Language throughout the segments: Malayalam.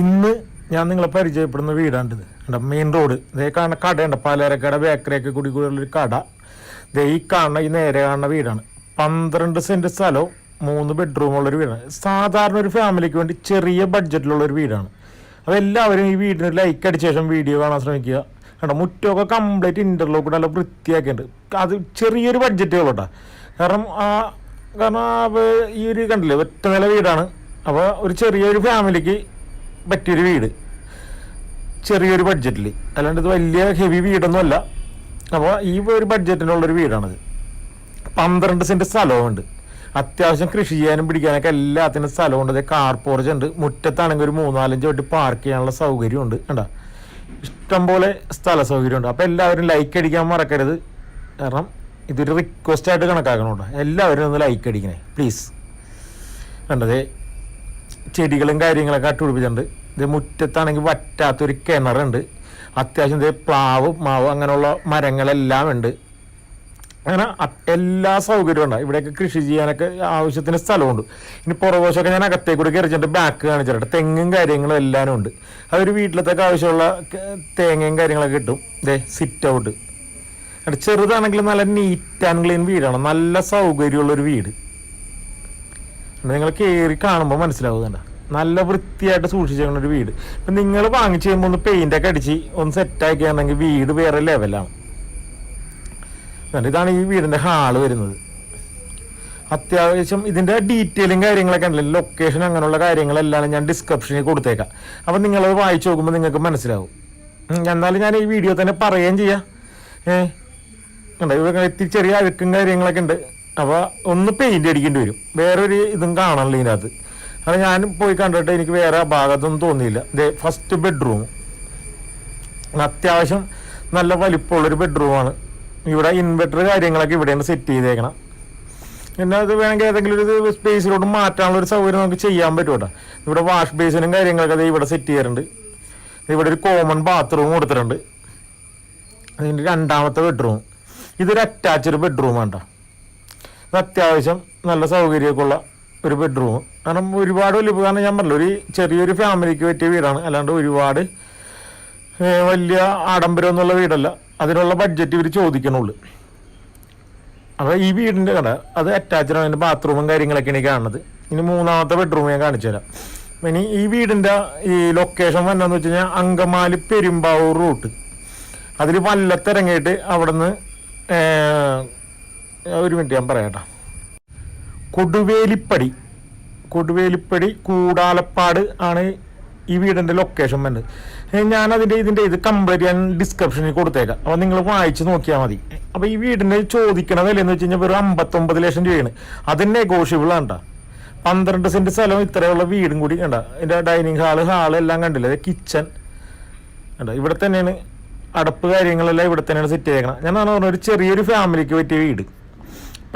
ഇന്ന് ഞാൻ നിങ്ങളെ പരിചയപ്പെടുന്ന വീടാണിത്. എന്റെ മെയിൻ റോഡ് ഇതേ കാണുന്ന കടയുണ്ട് പലചരക്കട ബേക്കറിയൊക്കെ കൂടി കൂടിയുള്ളൊരു കട. ഇതേ ഈ കാണുന്ന ഈ നേരെ കാണുന്ന വീടാണ്. പന്ത്രണ്ട് സെന്റ് സ്ഥലവും മൂന്ന് ബെഡ്റൂമുള്ളൊരു വീടാണ്. സാധാരണ ഒരു ഫാമിലിക്ക് വേണ്ടി ചെറിയ ബഡ്ജറ്റിലുള്ളൊരു വീടാണ്. അപ്പോൾ എല്ലാവരും ഈ വീടിന് ലൈക്ക് അടിച്ച ശേഷം വീഡിയോ കാണാൻ ശ്രമിക്കുക. കേട്ടോ മുറ്റമൊക്കെ കംപ്ലീറ്റ് ഇന്റർലോക്ക് നല്ല വൃത്തിയാക്കിയിട്ടുണ്ട്. അത് ചെറിയൊരു ബഡ്ജറ്റേ ഉള്ളൂ കേട്ടോ. കാരണം ആ കാരണം ഈ ഒരു കണ്ടില്ലേ? ഒറ്റ നില വീടാണ്. അപ്പോൾ ഒരു ചെറിയൊരു ഫാമിലിക്ക് പറ്റിയൊരു വീട്. ചെറിയൊരു ബഡ്ജറ്റിൽ അല്ലാണ്ട് ഇത് വലിയ ഹെവി വീടൊന്നും അല്ല അപ്പോൾ ഈ ഒരു ബഡ്ജറ്റിനുള്ളൊരു വീടാണിത്. പന്ത്രണ്ട് സെന്റ് സ്ഥലമുണ്ട് അത്യാവശ്യം കൃഷി ചെയ്യാനും പിടിക്കാനൊക്കെ എല്ലാത്തിനും സ്ഥലമുണ്ട്. അതേ കാർ ഉണ്ട്. മുറ്റത്താണെങ്കിൽ ഒരു മൂന്നാലഞ്ച് വട്ടി പാർക്ക് ചെയ്യാനുള്ള സൗകര്യമുണ്ട്. കണ്ടാ? ഇഷ്ടംപോലെ സ്ഥല സൗകര്യമുണ്ട്. അപ്പോൾ എല്ലാവരും ലൈക്ക് അടിക്കാൻ മറക്കരുത്. കാരണം ഇതൊരു റിക്വസ്റ്റ് ആയിട്ട് കണക്കാക്കണം കേട്ടോ എല്ലാവരും ഒന്ന് ലൈക്ക് അടിക്കണേ. പ്ലീസ് കണ്ടതേ? ചെടികളും കാര്യങ്ങളൊക്കെ അട്ടുപിടിപ്പിച്ചിട്ടുണ്ട് ഇത് മുറ്റത്താണെങ്കിൽ വറ്റാത്തൊരു കിണറുണ്ട്. അത്യാവശ്യം ഇത് പ്ലാവ് മാവ് അങ്ങനെയുള്ള മരങ്ങളെല്ലാം ഉണ്ട്. അങ്ങനെ എല്ലാ സൗകര്യവും ഉണ്ട്. ഇവിടെയൊക്കെ കൃഷി ചെയ്യാനൊക്കെ ആവശ്യത്തിന് സ്ഥലമുണ്ട്. ഇനി പുറകോശമൊക്കെ ഞാൻ അകത്തേക്ക് കൂടി കയറിച്ചിട്ട് ബാക്ക് കാണിച്ചിട്ടുണ്ട്. തെങ്ങും കാര്യങ്ങളും എല്ലാം ഉണ്ട്. അതൊരു വീട്ടിലത്തേക്ക് ആവശ്യമുള്ള തേങ്ങയും കാര്യങ്ങളൊക്കെ കിട്ടും. ദേ സിറ്റ് ഔട്ട് അവിടെ ചെറുതാണെങ്കിലും നല്ല നീറ്റ് ആൻഡ് ക്ലീൻ വീടാണ്. നല്ല സൗകര്യമുള്ളൊരു വീട്. നിങ്ങൾ കയറി കാണുമ്പോൾ മനസ്സിലാവുന്നുണ്ട്. നല്ല വൃത്തിയായിട്ട് സൂക്ഷിച്ചിരിക്കുന്ന ഒരു വീട്. ഇപ്പം നിങ്ങൾ വാങ്ങിച്ചു കഴിയുമ്പോൾ ഒന്ന് പെയിന്റൊക്കെ അടിച്ച് ഒന്ന് സെറ്റാക്കി ആണെങ്കിൽ വീട് വേറെ ലെവലാണ് ഇതാണ് ഈ വീടിന്റെ ഹാൾ വരുന്നത്. അത്യാവശ്യം ഇതിന്റെ ഡീറ്റെയിലും കാര്യങ്ങളൊക്കെ ഉണ്ടല്ലോ. ലൊക്കേഷൻ അങ്ങനെയുള്ള കാര്യങ്ങളെല്ലാം ഞാൻ ഡിസ്ക്രിപ്ഷനിൽ കൊടുത്തേക്കാം. അപ്പം നിങ്ങളത് വായിച്ചു നോക്കുമ്പോൾ നിങ്ങൾക്ക് മനസ്സിലാവും. എന്നാലും ഞാൻ ഈ വീഡിയോ തന്നെ പറയുകയും ചെയ്യാം. ഏ ഉണ്ട് ഇവിടെ ഇത്തിരി ചെറിയ അഴുക്കും കാര്യങ്ങളൊക്കെ ഉണ്ട്. അപ്പോൾ ഒന്ന് പെയിന്റ് അടിക്കേണ്ടി വരും. വേറൊരു ഇതും കാണാനില്ല ഇതിനകത്ത്. അത് ഞാൻ പോയി കണ്ടിട്ട് എനിക്ക് വേറെ ഭാഗത്തൊന്നും തോന്നിയില്ല. ഇതേ ഫസ്റ്റ് ബെഡ്റൂം അത്യാവശ്യം നല്ല വലിപ്പമുള്ളൊരു ബെഡ്റൂമാണ് ഇവിടെ ഇൻവെർട്ടർ കാര്യങ്ങളൊക്കെ ഇവിടെയാണ് സെറ്റ് ചെയ്തേക്കണം. പിന്നെ അത് വേണമെങ്കിൽ ഏതെങ്കിലും ഒരു സ്പേസിലോട്ട് മാറ്റാനുള്ള ഒരു സൗകര്യം നമുക്ക് ചെയ്യാൻ പറ്റും കേട്ടോ ഇവിടെ വാഷ് ബേസിനും കാര്യങ്ങളൊക്കെ ദേ ഇവിടെ സെറ്റ് ചെയ്യാറുണ്ട്. ഇവിടെ ഒരു കോമൺ ബാത്റൂം കൊടുത്തിട്ടുണ്ട്. അതിന്റെ രണ്ടാമത്തെ ബെഡ്റൂം ഇതൊരു അറ്റാച്ച്ഡ് ബെഡ്റൂമാണ് കേട്ടോ അത്യാവശ്യം നല്ല സൗകര്യമൊക്കെ ഉള്ള ഒരു ബെഡ്റൂം കാരണം ഒരുപാട് വലിയ കാരണം ഞാൻ പറഞ്ഞില്ല ഒരു ചെറിയൊരു ഫാമിലിക്ക് പറ്റിയ വീടാണ്. അല്ലാണ്ട് ഒരുപാട് വലിയ ആഡംബരം എന്നുള്ള വീടല്ല. അതിനുള്ള ബഡ്ജറ്റ് ഇവർ ചോദിക്കണുള്ളൂ. അപ്പോൾ ഈ വീടിന്റെ കട അത് അറ്റാച്ച്ഡ് ആണ്. അതിന്റെ ബാത്റൂമും കാര്യങ്ങളൊക്കെയാണ് കാണുന്നത്. ഇനി മൂന്നാമത്തെ ബെഡ്റൂം ഞാൻ കാണിച്ചു തരാം. ഇനി ഈ വീടിന്റെ ഈ ലൊക്കേഷൻ വന്നതെന്ന് വെച്ച് കഴിഞ്ഞാൽ അങ്കമാലി പെരുമ്പാവൂർ റൂട്ട്. അതിൽ വല്ലത്തിറങ്ങിയിട്ട് അവിടെ നിന്ന് ഒരു മിനിറ്റ് ഞാൻ പറയാം കേട്ടോ. കൊടുവേലിപ്പടി. കൊടുവേലിപ്പടി കൂടാലപ്പാട് ആണ് ഈ വീടിന്റെ ലൊക്കേഷൻ വരുന്നത് ഞാനതിന്റെ ഇതിന്റെ ഇത് കംപ്ലീറ്റ് ഞാൻ ഡിസ്ക്രിപ്ഷനിൽ കൊടുത്തേക്കാം. അപ്പോൾ നിങ്ങൾ വായിച്ച് നോക്കിയാൽ മതി. അപ്പോൾ ഈ വീടിന്റെ ചോദിക്കണ വില എന്ന് വെച്ച് കഴിഞ്ഞാൽ വെറും അമ്പത്തൊമ്പത് ലക്ഷം രൂപയാണ്. അത് നെഗോഷ്യബിൾ ആണ്. പന്ത്രണ്ട് സെന്റ് സ്ഥലം ഇത്രയുള്ള വീടും കൂടി കണ്ട. ഇതിന്റെ ഡൈനിങ് ഹാൾ ഹാൾ എല്ലാം കണ്ടില്ലേ? കിച്ചൺ കണ്ടോ? ഇവിടെ തന്നെയാണ്. അടപ്പ് കാര്യങ്ങളെല്ലാം ഇവിടെ തന്നെയാണ് സെറ്റ് ചെയ്തേക്കണം. ഞാൻ പറഞ്ഞ ഒരു ചെറിയൊരു ഫാമിലിക്ക് പറ്റിയ വീട്.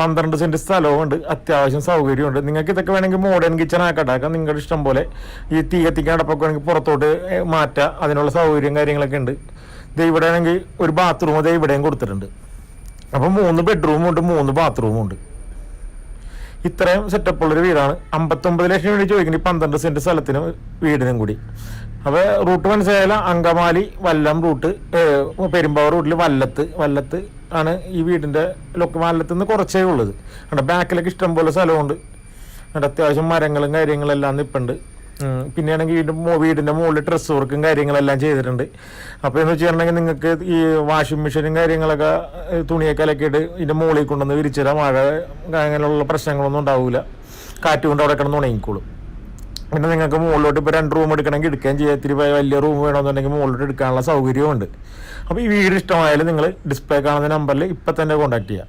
പന്ത്രണ്ട് സെന്റ് സ്ഥലവുമുണ്ട് അത്യാവശ്യം സൗകര്യമുണ്ട്. നിങ്ങൾക്ക് ഇതൊക്കെ വേണമെങ്കിൽ മോഡേൺ കിച്ചൺ ആക്കട്ടെ. നിങ്ങളുടെ ഇഷ്ടം പോലെ ഈ തീ കത്തിക്കാൻ അടപ്പൊക്കെ വേണമെങ്കിൽ പുറത്തോട്ട് മാറ്റുക മാറ്റാം. അതിനുള്ള സൗകര്യം കാര്യങ്ങളൊക്കെ ഉണ്ട്. ഇത് ഇവിടെ ആണെങ്കിൽ ഒരു ബാത്റൂം അതേ ഇവിടെയും കൊടുത്തിട്ടുണ്ട്. അപ്പം മൂന്ന് ബെഡ്റൂമും ഉണ്ട് മൂന്ന് ബാത്റൂമും ഉണ്ട്. ഇത്രയും സെറ്റപ്പ് ഉള്ളൊരു വീടാണ്. അമ്പത്തൊമ്പത് ലക്ഷം വേണ്ടി ചോദിക്കുന്നത് പന്ത്രണ്ട് സെന്റ് സ്ഥലത്തിനും വീടിനും കൂടി. അപ്പോൾ റൂട്ട് മനസ്സിലായാലും അങ്കമാലി വല്ലം റൂട്ട് പെരുമ്പാവൂർ റൂട്ടിൽ വല്ലത്ത് വല്ലത്ത് ആണ് ഈ വീടിന്റെ ലൊക്ക മാലത്തു നിന്ന് കുറച്ചേ ഉള്ളത്. അവിടെ ബാക്കിലൊക്കെ ഇഷ്ടംപോലെ സ്ഥലമുണ്ട്. അവിടെ അത്യാവശ്യം മരങ്ങളും കാര്യങ്ങളെല്ലാം നിൽപ്പുണ്ട് പിന്നെയാണെങ്കിൽ വീടിന്റെ വീടിന്റെ മുകളിൽ ഡ്രസ്സ് വർക്കും കാര്യങ്ങളെല്ലാം ചെയ്തിട്ടുണ്ട്. അപ്പോൾ എന്ന് വെച്ചിട്ടുണ്ടെങ്കിൽ നിങ്ങൾക്ക് ഈ വാഷിംഗ് മെഷീനും കാര്യങ്ങളൊക്കെ തുണിയൊക്കെ അലക്കിയിട്ട് ഇതിന്റെ മുകളിൽ കൊണ്ടുവന്ന് വിരിച്ചിടാം മഴ അങ്ങനെയുള്ള പ്രശ്നങ്ങളൊന്നും ഉണ്ടാവില്ല കാറ്റ് കൊണ്ട് അവിടെ കിടന്ന് ഉണങ്ങിക്കോളും. പിന്നെ നിങ്ങൾക്ക് മുകളിലോട്ട് ഇപ്പോൾ രണ്ട് റൂം എടുക്കണമെങ്കിൽ എടുക്കുകയും ചെയ്യാം. ഇത്തിരി വലിയ റൂം വേണമെന്നുണ്ടെങ്കിൽ മുകളിലോട്ട് എടുക്കാനുള്ള സൗകര്യമുണ്ട് അപ്പോൾ ഈ വീട് ഇഷ്ടമായാലും നിങ്ങൾ ഡിസ്പ്ലേ കാണുന്ന നമ്പറിൽ ഇപ്പം തന്നെ കോൺടാക്ട് ചെയ്യാം.